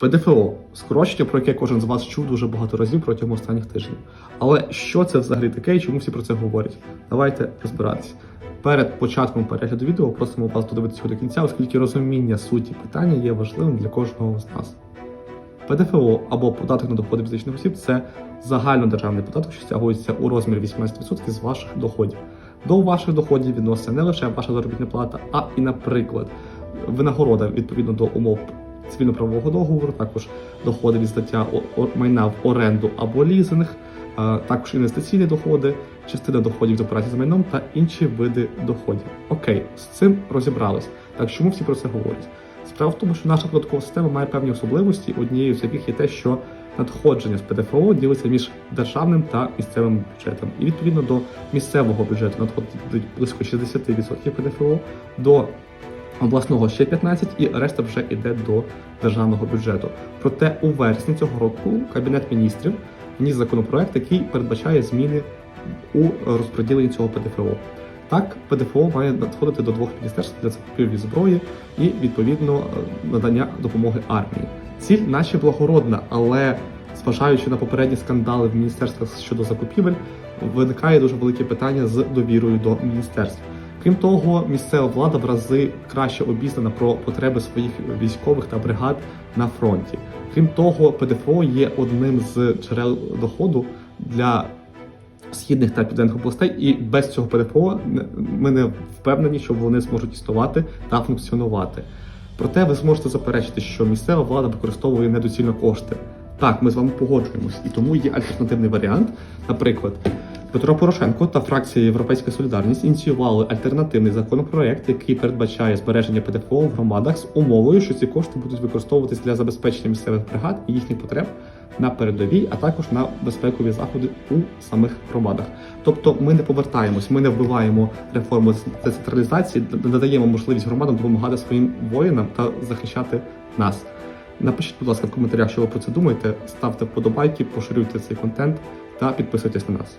ПДФО скорочення, про яке кожен з вас чув дуже багато разів протягом останніх тижнів. Але що це взагалі таке і чому всі про це говорять? Давайте розбиратися. Перед початком перегляду відео просимо вас додивитися до кінця, оскільки розуміння суті питання є важливим для кожного з нас. ПДФО або податок на доходи фізичних осіб це загальнодержавний податок, що стягується у розмірі 18% з ваших доходів. До ваших доходів відноситься не лише ваша заробітна плата, а і, наприклад, винагорода відповідно до умов цивільно-правового договору, також доходи від о- майна в оренду або лізинг, також інвестиційні доходи, частина доходів з операцій з майном та інші види доходів. Окей, з цим розібрались. Так чому всі про це говорять? Справа в тому, що наша податкова система має певні особливості, однією з яких є те, що надходження з ПДФО ділиться між державним та місцевим бюджетом. І відповідно до місцевого бюджету надходить близько 60% ПДФО, до обласного ще 15% і решта вже йде до державного бюджету. Проте у вересні цього року Кабінет міністрів вніс законопроект, який передбачає зміни у розподіленні цього ПДФО. Так, ПДФО має надходити до двох міністерств для закупівлі зброї і відповідно е, надання допомоги армії. Ціль наче благородна, але зважаючи на попередні скандали в міністерствах щодо закупівель, виникає дуже велике питання з довірою до міністерств. Крім того, місцева влада в рази краще обізнана про потреби своїх військових та бригад на фронті. Крім того, ПДФО є одним з джерел доходу для східних та південних областей, і без цього ПДФО ми не впевнені, що вони зможуть існувати та функціонувати. Проте ви зможете заперечити, що місцева влада використовує недоцільно кошти. Так, ми з вами погоджуємось, і тому є альтернативний варіант. Наприклад, Петро Порошенко та фракція Європейська Солідарність ініціювали альтернативний законопроект, який передбачає збереження ПДФО в громадах з умовою, що ці кошти будуть використовуватись для забезпечення місцевих бригад і їхніх потреб на передовій, а також на безпекові заходи у самих громадах. Тобто ми не повертаємось, ми не вбиваємо реформу децентралізації, надаємо можливість громадам допомагати своїм воїнам та захищати нас. Напишіть, будь ласка, в коментарях, що ви про це думаєте. Ставте вподобайки, поширюйте цей контент та підписуйтесь на нас.